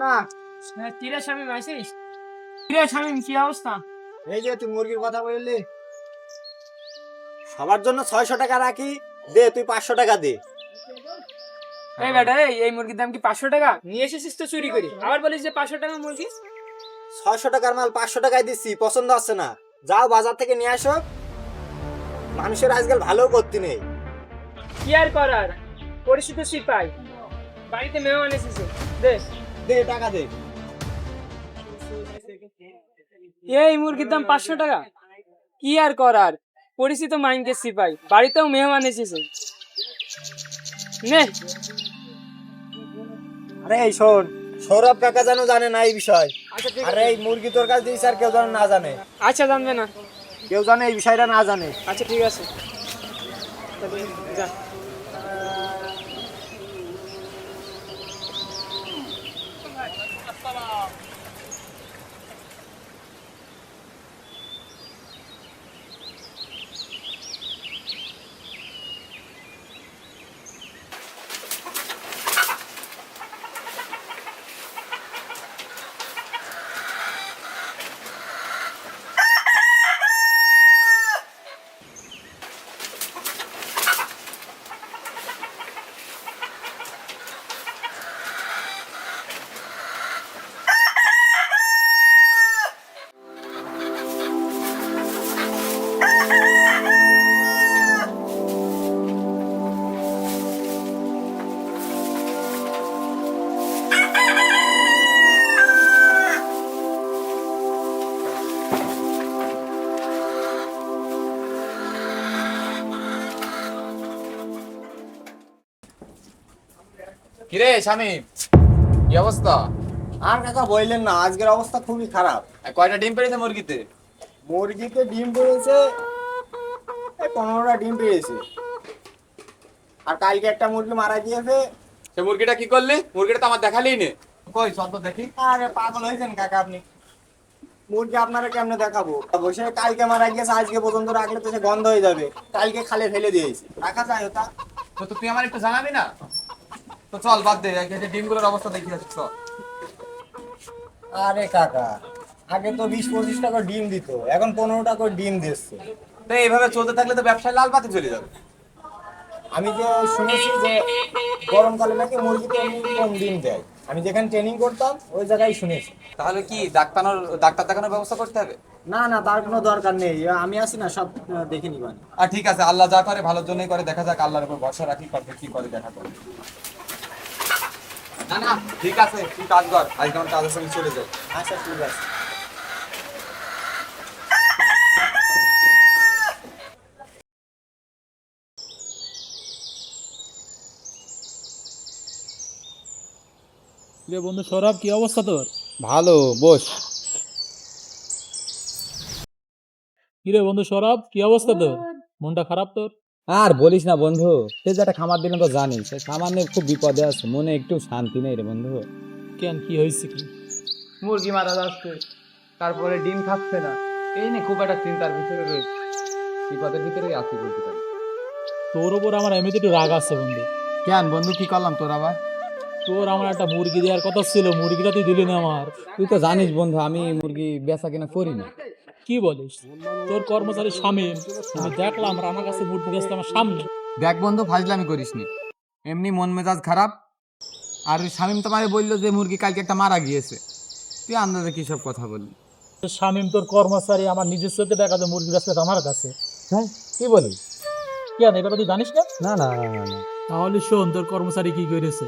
হ্যাঁ কিরে শামিম আছিস কিরে শামিম কি অবস্থা? এই যে তুই মুরগির কথা বললি সবার জন্য ছয়শো টাকা রাখি দে তুই পাঁচশো টাকা দে। এই বেটা এই এই মুরগির দাম কি পাঁচশো টাকা? নিয়ে এসেছিস তো চুরি করি। আবার বলিস যে পাঁচশো টাকা মুরগি? ছয়শো টাকার মাল পাঁচশো টাকায় দিচ্ছি পছন্দ হচ্ছে না। যাও বাজার থেকে নিয়ে আসো। মানুষের আজকাল ভালো করতে নেই। কি আর করার? পরিচিত সিপাই। বাড়িতে মেহমান এসেছে। বেশ। দে টাকা দে। এই মুরগির দাম পাঁচশো টাকা? কি আর করার? পরিচিত মাইন্ডের সিপাই। বাড়িতেও মেহমান এসেছে। নে। আরে এই শোন সৌরভ কাকা যেন জানে না এই বিষয়। আচ্ছা আরে এই মুরগি তোর কাছে দিয়েছে আর কেউ যেন না জানে। আচ্ছা জানবে না। কেউ জানে এই বিষয়টা না জানে। আচ্ছা ঠিক আছে। যা। কিরে স্বামী কি অবস্থা? আর কাকা বললেন না আজকের অবস্থা খুবই খারাপ। কয়টা ডিম মুরগিতে? মুরগিতে ডিম পনেরোটা ডিম আর কালকে একটা মুরগি মারা গিয়েছে। সে মুরগিটা কি করলি? মুরগিটা তো আমার দেখালেই নে। কই চল তো দেখি। আরে পাগল হয়েছেন কাকা আপনি। মুরগি আপনারা কেমনে দেখাবো? বসে কালকে মারা গিয়েছে আজকে পর্যন্ত রাখলে তো সে গন্ধ হয়ে যাবে। কালকে খালে ফেলে দিয়েছে। রাখা যায় ওটা তো তুই আমার একটু জানাবি না? তো চল বাদ দে এই যে ডিমগুলোর অবস্থা দেখি আসি চল। আরে কাকা আগে তো বিশ পঁচিশ টাকা ডিম দিত এখন পনেরো টাকা ডিম দিচ্ছে। তো এইভাবে চলতে থাকলে তো ব্যবসায় লাল বাতি চলে যাবে। আমি যে শুনেছি যে গরমকালে নাকি মুরগিতে কম ডিম দেয়। আমি যেখানে ট্রেনিং করতাম ওই জায়গায় শুনেছি। তাহলে কি ডাক্তানোর ডাক্তার দেখানোর ব্যবস্থা করতে হবে? না না তার কোনো দরকার নেই। আমি আছি না সব দেখে নিবানি। আর ঠিক আছে আল্লাহ যা করে ভালোর জন্যই করে দেখা যাক আল্লাহর উপর ভরসা রাখি করবে কি করে দেখা করে না না ঠিক আছে তুই কাজ কর। আজকে আমার কাজের সঙ্গে চলে যাও আচ্ছা ঠিক আছে। রে বন্ধু সৌরভ কি অবস্থা তোর? ভালো বস। কি রে বন্ধু সৌরভ কি অবস্থা তোর? মনটা খারাপ তোর? আর বলিস না বন্ধু, সে যে একটা খামার দিলে তো জানিস, সে খামার নিয়ে খুব বিপদে আছে, মনে একটু শান্তি নেই রে বন্ধু। কেন, কি হয়েছে কি? মুরগি মারা যাচ্ছে, তারপরে ডিম খাচ্ছে না, এই নিয়ে খুব একটা চিন্তার ভিতরে রয়েছে। বিপদের ভিতরে আছি বলতে পারি। তোর ওপর আমার এমনিতে একটু রাগ আছে বন্ধু। কেন বন্ধু, কি করলাম তোর আবার? তোর আমার একটা মুরগি দেওয়ার কথা ছিল, মুরগিটা তুই দিলি না আমার। তুই তো জানিস বন্ধু, আমি মুরগি বেচা কিনা করি না। কি বলিস? তোর কর্মচারী স্বামী আমি দেখলাম রানার কাছে মুরগি গেছে আমার সামনে। দেখ বন্ধু ফাজলামি করিস নি এমনি মন মেজাজ খারাপ। আর শামিম তোমারে বলল যে মুরগি কালকে একটা মারা গিয়েছে। তুই আন্দাজে কি সব কথা বললি? স্বামী তোর কর্মচারী আমার নিজের চোখে দেখা যায় মুরগি গাছ আমার কাছে। হ্যাঁ? কি বলিস? কেন এবার তুই জানিস না না, না। তাহলে শোন তোর কর্মচারী কি করেছে?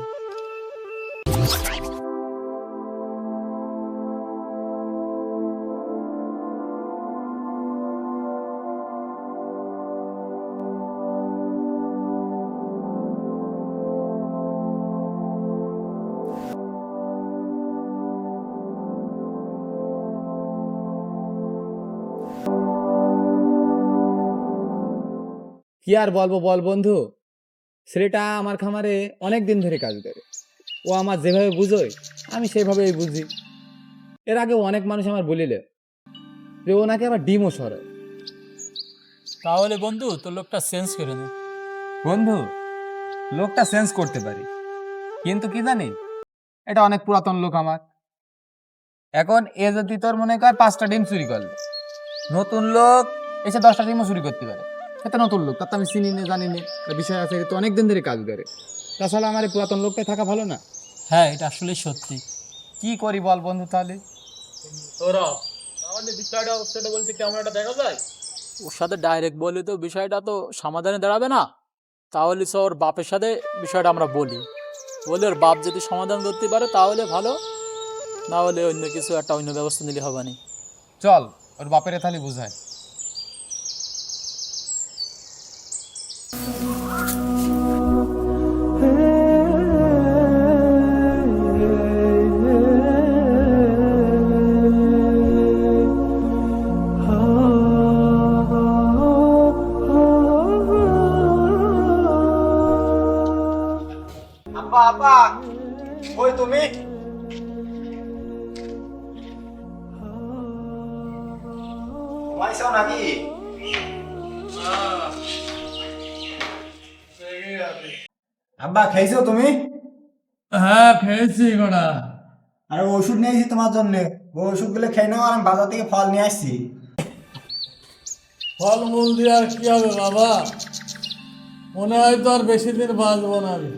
কি আর বলব বল বন্ধু? ছেলেটা আমার খামারে অনেক দিন ধরে কাজ করে। ও আমার যেভাবে বুঝোয় আমি সেভাবেই বুঝি। এর আগে অনেক মানুষ আমার বলিলে যে ও নাকি আবার ডিমও সরে তাহলে বন্ধু তোর লোকটা চেঞ্জ করে নে। বন্ধু লোকটা চেঞ্জ করতে পারি। কিন্তু কি জানি এটা অনেক পুরাতন লোক আমার। এখন এ যদি তোর মনে কর পাঁচটা ডিম চুরি করল নতুন লোক এসে দশটা ডিমও চুরি করতে পারে। তো নতুন লোক তার তো আমি চিনি না জানি না বিষয় আছে তো অনেকদিন ধরে কাজ করে। তাছাড়া আমার এই পুরাতন লোকটাই থাকা ভালো না? হ্যাঁ এটা আসলে সত্যি। কি করি বল বন্ধু তাহলে? তোরা আমাদের বিষয়টা সেটা বলতে কেমন দেখা যায়? ওর সাথে ডাইরেক্ট বলি তো বিষয়টা তো সমাধানে দাঁড়াবে না? তাহলে সে ওর বাপের সাথে বিষয়টা আমরা বলি। বলে ওর বাপ যদি সমাধান করতে পারে তাহলে ভালো। না হলে অন্য কিছু একটা অন্য ব্যবস্থা নিলে হবে না। চল ওর বাপের তাহলে বুঝায় আব্বা ওই তুমি। ঘুমাইছো নাকি? আব্বা খাইছো তুমি? হ্যাঁ খেয়েছি গোনা আরে ওষুধ নিয়ে এসেছি তোমার জন্য। ওই ওষুধগুলো খেয়ে নাও আর আমি বাজার থেকে ফল নিয়ে আসছি। ফলমূল দিয়ে আর কি হবে বাবা? মনে হয় তো আর বেশি দিন বাঁচবো না আমি।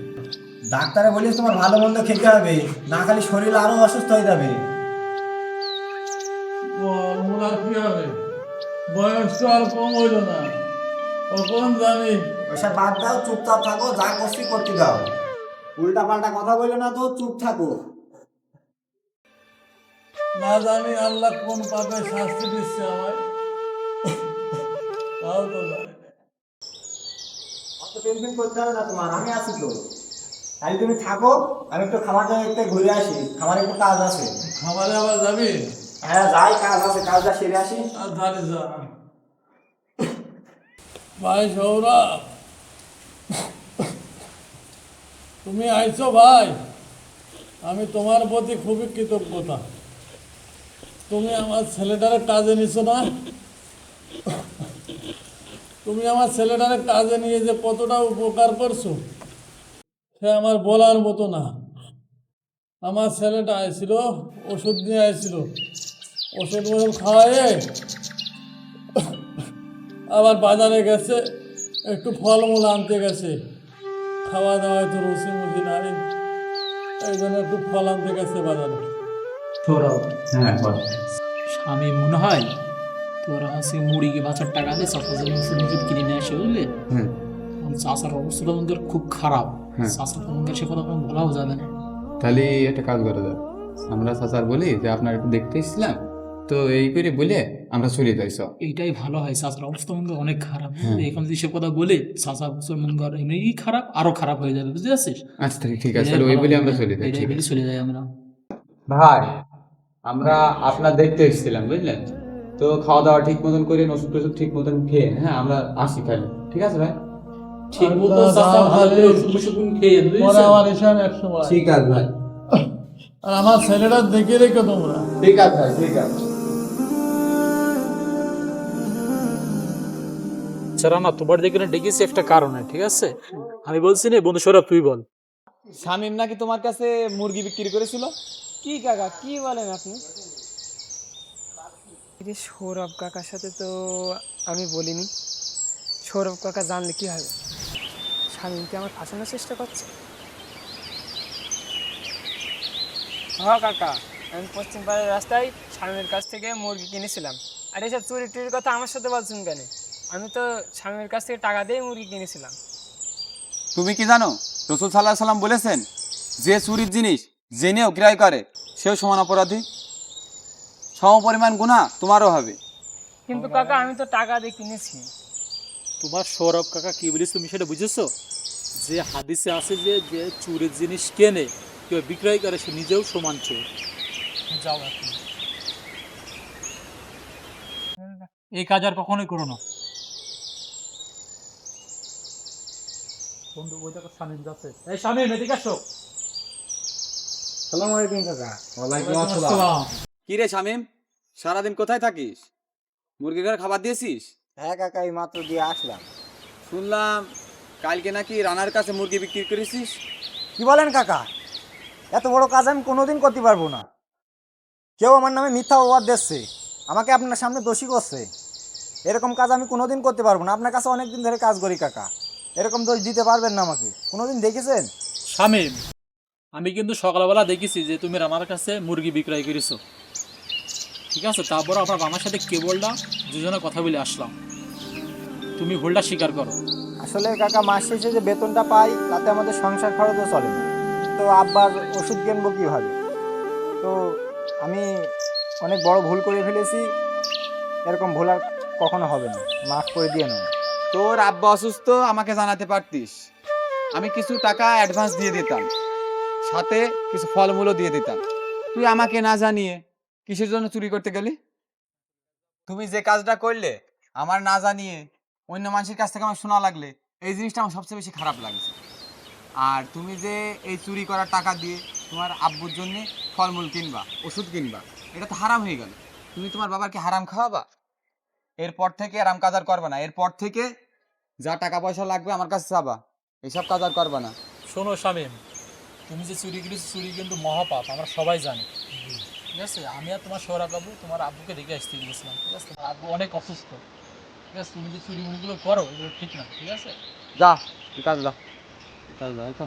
ডাক্তারে বলিস তোমার ভালো মন্দ খেতে হবে না খালি শরীর আরও অসুস্থ হয়ে যাবে। কি হবে? বয়স তো আর কম হইল না। কখন জানি। ওইসব বাদ দাও চুপচাপ থাকো যা করছি করতে দাও। উল্টা পাল্টা কথা বলল না তো চুপ থাকো। না জানি আল্লাহ কোন পাপে শাস্তি দিচ্ছে আমায়। তাও তো জানি। অত টেনশন করতে হবে না তোমার আমি আছি তো। তাই তুমি থাকো আমি একটু খামারটা একটু ঘুরে আসি। খামারে একটু কাজ আছে। খামারে আবার যাবি? হ্যাঁ যাই কাজ আছে কাজটা সেরে আসি। আর ধারে যা। ভাই সৌরভ। তুমি আইছো ভাই। আমি তোমার প্রতি খুবই কৃতজ্ঞতা। তুমি আমার ছেলেটারে কাজে নিছো না? তুমি আমার ছেলেটারে কাজে নিয়ে যে কতটা উপকার করছ? সে আমার বলার মতো না। আমার ছেলেটা আইছিল ওষুধ নিয়ে আইছিল। ওষুধ ওষুধ খাওয়ায়ে আবার বাজারে গেছে একটু ফলমূল আনতে গেছে। খাওয়া দাওয়া তো রুচি মুচি নাই এই জন্য একটু ফল আনতে গেছে বাজারে। স্বামী মনে হয় তোরা হচ্ছে মুড়িকে বাচ্চার টাকা দিয়ে ওষুধ ওষুধ কিনে নিয়ে আসে বুঝলি? চাষার খুব খারাপ সে কথা কোনো বলাও যাবে না তাহলে একটা কাজ করা আমরা চাচার বলি যে আপনার একটু দেখতে এসেছিলাম তো এই করে বলে আমরা চলে যাই সব এইটাই ভালো হয় চাষার অবস্থা মনে কর অনেক খারাপ? এখন যদি সে কথা বলে চাষা বছর মনে কর এমনিই খারাপ আরও খারাপ হয়ে যাবে বুঝতে পারছিস আচ্ছা ঠিক আছে তাহলে ওই বলে আমরা চলে যাই ঠিক বলে আছে চলে যাই আমরা ভাই আমরা আপনার দেখতে এসেছিলাম বুঝলেন তো খাওয়া দাওয়া ঠিক মতন করে ওষুধ টষুধ ঠিক মতন খেয়ে হ্যাঁ আমরা আসি তাহলে ঠিক আছে ভাই ঠিক মতো ভালো করে তাহলে- ওষুধ ওষুধ খেয়ে আমার এসব এক সময় ঠিক আছে ভাই। আর আমার ছেলেটা দেখে রেখো তোমরা। ঠিক আছে ভাই ঠিক আছে। ছাড়া না তোমার দিকে ডেকেছি একটা কারণে ঠিক আছে? আমি বলছি না বন্ধু সৌরভ তুই বল। শামীম নাকি তোমার কাছে মুরগি বিক্রি করেছিল? কি কাকা কি বলেন আপনি? সৌরভ কাকার সাথে তো আমি বলিনি। সৌরভ কাকা জানলে কি হবে? স্বামীকে আমার ফাঁসানোর চেষ্টা করছে? হ্যাঁ কাকা। আমি পশ্চিম পাড়ার রাস্তায় স্বামীর কাছ থেকে মুরগি কিনেছিলাম। আর এসব চুরি টুরির কথা আমার সাথে বলছেন কেন? আমি তো স্বামীর কাছ থেকে টাকা দিয়ে মুরগি কিনেছিলাম। তুমি কি জানো রসুল সাল্লাহ সাল্লাম বলেছেন যে চুরির জিনিস জেনেও ক্রয় করে সেও সমান অপরাধী। সম পরিমাণ গুণা তোমারও হবে। কিন্তু কাকা আমি তো টাকা দিয়ে কিনেছি। তোমার সৌরভ কাকা কি বলিস তুমি সেটা বুঝেছ? যে হাদিসে আছে যে যে চুরির জিনিস কেনে কেউ বিক্রয় করে সে নিজেও সমান চোর। যাও এখন। এই কাজ আর কখনোই করো না। বন্ধু ওই দেখো স্বামী যাচ্ছে। এই এদিকে আসো। সালাম আলাইকুম কাকা। আসসালাম। কি রে শামিম সারাদিন কোথায় থাকিস? মুরগি ঘরে খাবার দিয়েছিস? হ্যাঁ কাকা এই মাত্র দিয়ে আসলাম। শুনলাম কালকে নাকি রানার কাছে মুরগি বিক্রি করেছিস? কি বলেন কাকা? এত বড় কাজ আমি কোনোদিন করতে পারব না। কেউ আমার নামে মিথ্যা অপবাদ দিচ্ছে। আমাকে আপনার সামনে দোষী করছে। এরকম কাজ আমি কোনোদিন করতে পারব না। আপনার কাছে অনেক দিন ধরে কাজ করি কাকা। এরকম দোষ দিতে পারবেন না আমাকে। কোনোদিন দেখেছেন? শামিম আমি কিন্তু সকালবেলা দেখেছি যে তুমি আমার কাছে মুরগি বিক্রয় করেছ। ঠিক আছে? তারপর আপনার আমার সাথে কেবলটা দুজনে কথা বলে আসলাম। তুমি ভুলটা স্বীকার করো। আসলে কাকা মাস শেষে যে বেতনটা পাই তাতে আমাদের সংসার খরচও চলে না। তো আব্বার ওষুধ কিনবো কীভাবে? তো আমি অনেক বড় ভুল করে ফেলেছি এরকম ভুল আর কখনো হবে না। মাফ করে দিয়ে নাও। তোর আব্বা অসুস্থ আমাকে জানাতে পারতিস। আমি কিছু টাকা অ্যাডভান্স দিয়ে দিতাম। সাথে কিছু ফলমূলও দিয়ে দিতাম। তুই আমাকে না জানিয়ে কিসের জন্য চুরি করতে গেলি? তুমি যে কাজটা করলে আমার না জানিয়ে অন্য মানুষের কাছ থেকে আমার শোনা লাগলে এই জিনিসটা আমার সবচেয়ে বেশি খারাপ লাগছে। আর তুমি যে এই চুরি করার টাকা দিয়ে তোমার আব্বুর জন্যে ফলমূল কিনবা ওষুধ কিনবা এটা তো হারাম হয়ে গেল। তুমি তোমার বাবাকে হারাম খাওয়াবা? এরপর থেকে আরাম কাজ আর করবা না। এরপর থেকে যা টাকা পয়সা লাগবে আমার কাছে চাবা। এসব কাজ আর করবা না। শোনো শামিম তুমি যে চুরি করেছ চুরি কিন্তু মহাপাপ আমরা সবাই জানি। ঠিক আছে? আমি আর তোমার সৌরা বাবু তোমার আব্বুকে দেখে আসতে গিয়েছিলাম ঠিক আছে? আব্বু অনেক অসুস্থ। ঠিক আছে, তুমি যে করো, এগুলো ঠিক না, ঠিক আছে? যা, কাজ দাও কাজ দাও